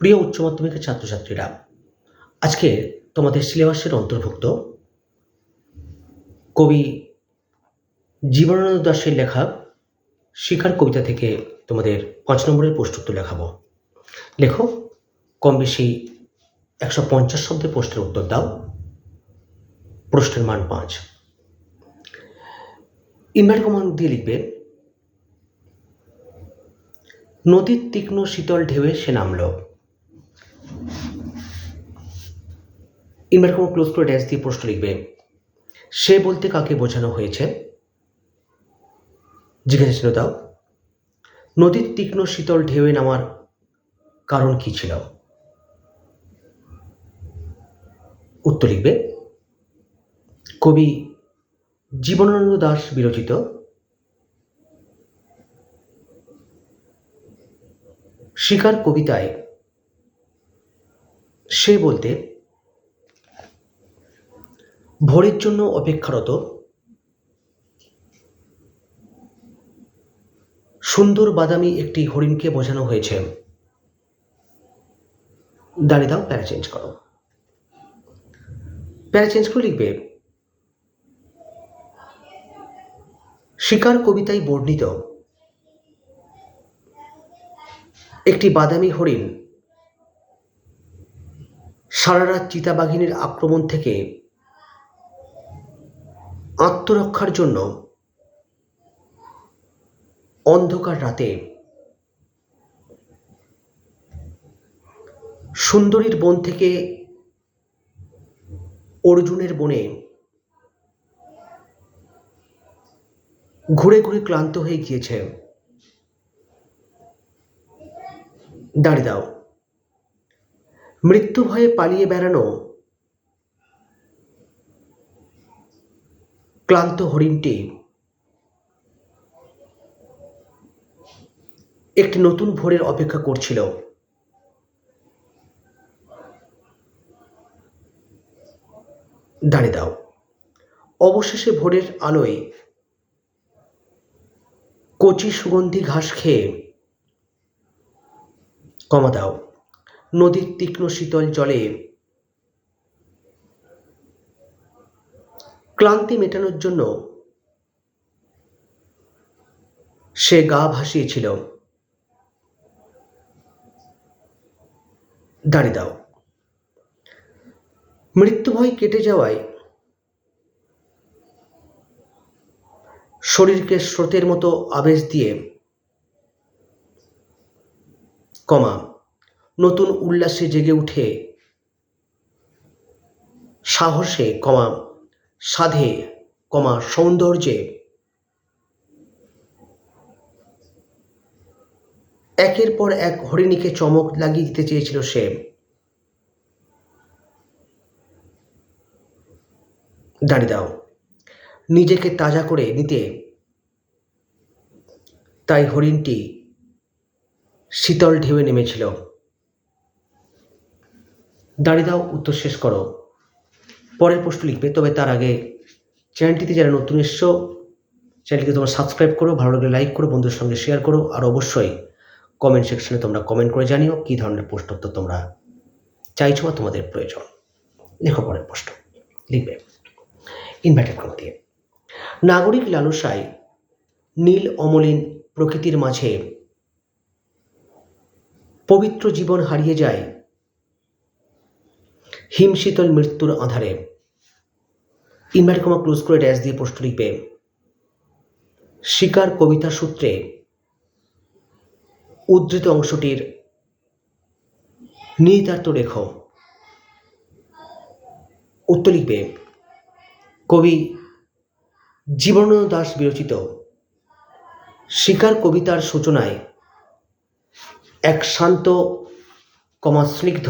প্রিয় উচ্চ মাধ্যমিকের ছাত্রছাত্রীরা, আজকে তোমাদের সিলেবাসের অন্তর্ভুক্ত কবি জীবনানন্দ দাশের লেখা শিকার কবিতা থেকে তোমাদের পাঁচ নম্বরের প্রশ্নোত্তর লেখাবো। লেখো, কম বেশি একশো পঞ্চাশ শব্দের প্রশ্নের উত্তর দাও। প্রশ্নের মান পাঁচ। ইনভার্ট কমান দিয়ে লিখবে, নদীর তীক্ষ্ণ শীতল ঢেউয়ে সে নামল। ইনভার্ট কমান ক্লোজ করে ড্যাশ দিয়ে প্রশ্ন লিখবে। সে বলতে কাকে বোঝানো হয়েছে? জিজ্ঞাসা ছিল দাও নদীর তীক্ষ্ণ শীতল ঢেউয়ে নামার কারণ কি ছিল? উত্তর লিখবে, কবি জীবনানন্দ দাস বিরচিত। শিকার কবিতায় সে বলতে ভোরের জন্য অপেক্ষারত। সুন্দর বাদামি একটি হরিণকে বোঝানো হয়েছে। দাঁড়িয়ে দাও, প্যারা চেঞ্জ করো। প্যারা চেঞ্জ করে লিখবে, শিকার কবিতায় বর্ণিত একটি বাদামি হরিণ সারা রাত চিতাবাঘিনীর আক্রমণ থেকে আত্মরক্ষার জন্য অন্ধকার রাতে সুন্দরীর বন থেকে অর্জুনের বনে ঘুরে ঘুরে ক্লান্ত হয়ে গিয়েছে দাঁড়িয়ে দাও মৃত্যু ভয়ে পালিয়ে বেড়ানো ক্লান্ত হরিণটি একটি নতুন ভোরের অপেক্ষা করছিল। দাঁড়িয়ে দাও। অবশেষে ভোরের আলোয় কচি সুগন্ধি ঘাস খেয়ে কমা দাও। নদীর তীক্ষ্ণ শীতল জলে ক্লান্তি মেটানোর জন্য সে গা ভাসিয়েছিল। দাঁড়িয়ে দাও। মৃত্যুভয় কেটে যাওয়ায় শরীরকে স্রোতের মতো আবেশ দিয়ে কমা, নতুন উল্লাসে জেগে উঠে সাহসে কমা। সাধে কমা সৌন্দর্যে। একের পর এক হরিণীকে চমক লাগিয়ে দিতে চেয়েছিল সে। দাঁড়িয়ে দাও, নিজেকে তাজা করে নিতে। তাই হরিণটি শীতল ঢেউয়ে নেমেছিল। দাঁড়িয়ে দাও, উত্তর শেষ করো। পরের প্রশ্ন লিখবে, তবে তার আগে চ্যানেলটিতে যারা নতুন এসছো চ্যানেলটিকে তোমরা সাবস্ক্রাইব করো, ভালো লাগলে লাইক করো, বন্ধুদের সঙ্গে শেয়ার করো, আর অবশ্যই কমেন্ট সেকশনে তোমরা কমেন্ট করে জানিও কী ধরনের প্রশ্ন উত্তর তোমরা চাইছো বা তোমাদের প্রয়োজন। লেখো পরের প্রশ্ন, লিখবে। ইনভার্টেড কমা দিয়ে। নাগরিক লালসায় নীল অমলিন প্রকৃতির মাঝে পবিত্র জীবন হারিয়ে যায় হিমশীতল মৃত্যুর আধারে। ইনভার্ট কমা ক্লোজ করে ড্যাশ দিয়ে প্রশ্ন লিখবে, শিকার কবিতা সূত্রে উদ্ধৃত অংশটির নিহিতার্থ রেখ উত্তর লিখবে, কবি জীবনানন্দ দাস বিরচিত শিকার কবিতার সূচনায় এক শান্ত, কমা স্নিগ্ধ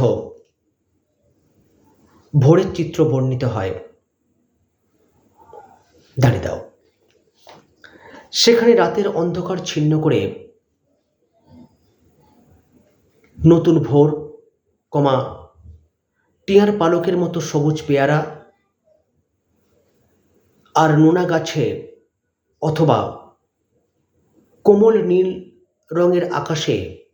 ভোরের চিত্র বর্ণিত হয়। দাঁড়িয়ে দাও। সেখানে রাতের অন্ধকার ছিন্ন করে নতুন ভোর, কমা, টিয়ার পালকের মতো সবুজ পেয়ারা আর নোনা গাছে অথবা কোমল নীল রঙের আকাশে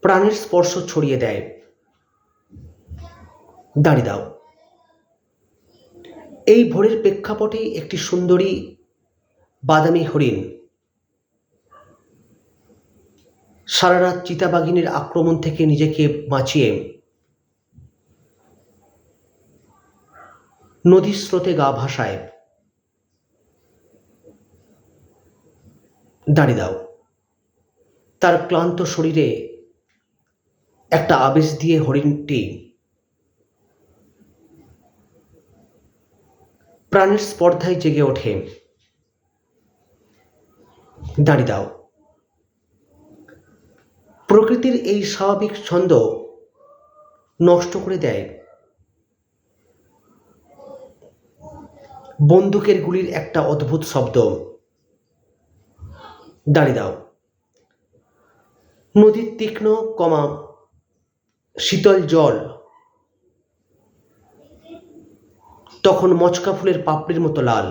প্রাণের স্পর্শ ছড়িয়ে দেয়। দাঁড়িয়ে দাও। এই ভোরের প্রেক্ষাপটেই একটি সুন্দরী বাদামি হরিণ সারা রাত চিতাবাঘিনীর আক্রমণ থেকে নিজেকে বাঁচিয়ে নদীর স্রোতে গা ভাসায়। দাঁড়িয়ে দাও। তার ক্লান্ত শরীরে একটা আবেশ দিয়ে হরিণটি প্রাণের স্পর্ধায় জেগে ওঠে। দাঁড়িয়ে দাও। প্রকৃতির এই স্বাভাবিক ছন্দ নষ্ট করে দেয়। বন্দুকের গুলির একটা অদ্ভুত শব্দ। দাঁড়িয়ে দাও। নদীর তীক্ষ্ণ কমা শীতল জল তখন মচকা ফুলের পাপড়ির মতো লাল।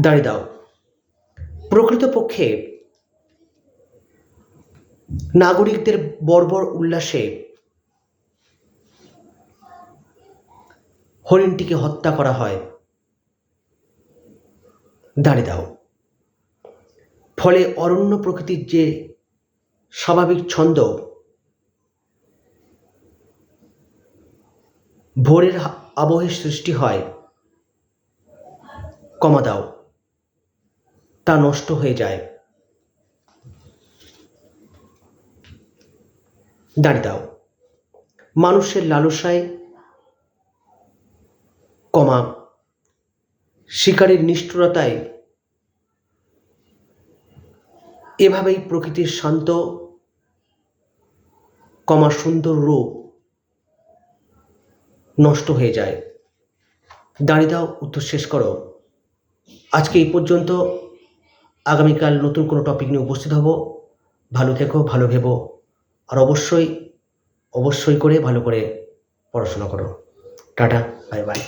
দাঁড়িয়ে দাও। প্রকৃতপক্ষে নাগরিকদের বর্বর উল্লাসে হরিণটিকে হত্যা করা হয়। দাঁড়িয়ে দাও। ফলে অরণ্য প্রকৃতির যে স্বাভাবিক ছন্দ ভোরের হা- আবহে সৃষ্টি হয়। কমা দাও। তা নষ্ট হয়ে যায়। দাঁড়িয়ে দাও। মানুষের লালসায় কমা। শিকারের নিষ্ঠুরতায় এভাবেই প্রকৃতির শান্ত, কমা সুন্দর রূপ নষ্ট হয়ে যায়। দাঁড়িয়ে দাও, উত্তর শেষ করো। আজকে এই পর্যন্ত আগামীকাল নতুন কোনো টপিক নিয়ে উপস্থিত হব। ভালো থেকো, ভালো ভেবো। আর অবশ্যই অবশ্যই করে, ভালো করে পড়াশোনা করো। Tata bye bye